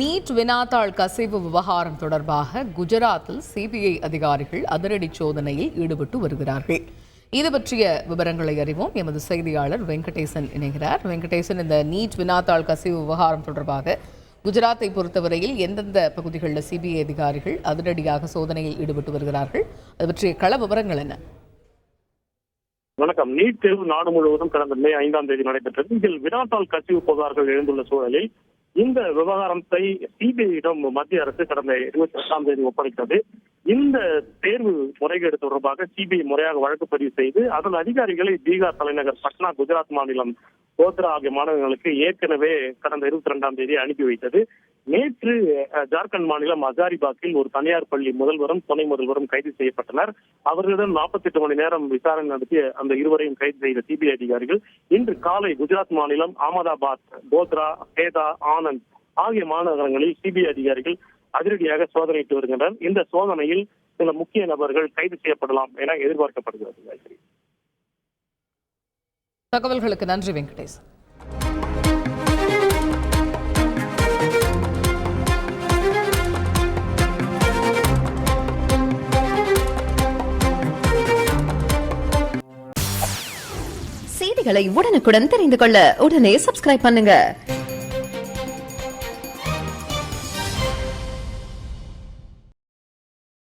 NEET வினாத்தாள் கசிவு விவகாரம் தொடர்பாக குஜராத்தில் சிபிஐ அதிகாரிகள் அதிரடி சோதனையில் ஈடுபட்டு வருகிறார்கள். இது பற்றிய விவரங்களை அறிவோம். எமது செய்தியாளர் வெங்கடேசன் இணைகிறார். வெங்கடேசன் இந்த நீட் வினாத்தாள் கசிவு விவகாரம் தொடர்பாக குஜராத்தை பொறுத்தவரையில் எந்தெந்த பகுதிகளில் சிபிஐ அதிகாரிகள் அதிரடியாக சோதனையில் ஈடுபட்டு வருகிறார்கள்? அது பற்றிய கள விவரங்கள் என்ன? வணக்கம். நீட் தேர்வு நாடு முழுவதும் கடந்த மே ஐந்தாம் தேதி நடைபெற்றது. இதில் வினாத்தால் கசிவு புகார்கள் எழுந்துள்ள சூழலில் இந்த விவகாரத்தை சிபிஐயிடம் மத்திய அரசு கடந்த இருபத்தி எட்டாம் தேதி ஒப்படைத்தது. இந்த தேர்வு முறைகேடு தொடர்பாக சிபிஐ முறையாக வழக்கு பதிவு செய்து அதன் அதிகாரிகளை பீகார் தலைநகர் பட்னா குஜராத் மாநிலம் கோத்ரா ஆகிய மாநிலங்களுக்கு ஏற்கனவே கடந்த இருபத்தி ரெண்டாம் தேதி அனுப்பி வைத்தது. நேற்று ஜார்க்கண்ட் மாநிலம் ஹசாரிபாக்கில் ஒரு தனியார் பள்ளி முதல்வரும் துணை முதல்வரும் கைது செய்யப்பட்டனர். அவர்களிடம் 48 மணி நேரம் விசாரணை நடத்திய அந்த இருவரையும் கைது செய்த சிபிஐ அதிகாரிகள் இன்று காலை குஜராத் மாநிலம் அகமதாபாத் கோத்ரா கேதா ஆனந்த் ஆகிய மாநகரங்களில் சிபிஐ அதிகாரிகள் அதிரடியாக சோதனையிட்டு வருகின்றனர். இந்த சோதனையில் சில முக்கிய நபர்கள் கைது செய்யப்படலாம் என எதிர்பார்க்கப்படுகிறது. தகவல்களுக்கு நன்றி வெங்கடேசன் செய்திகளை உடனுக்குடன் தெரிந்து கொள்ள உடனே சப்ஸ்கிரைப் பண்ணுங்க.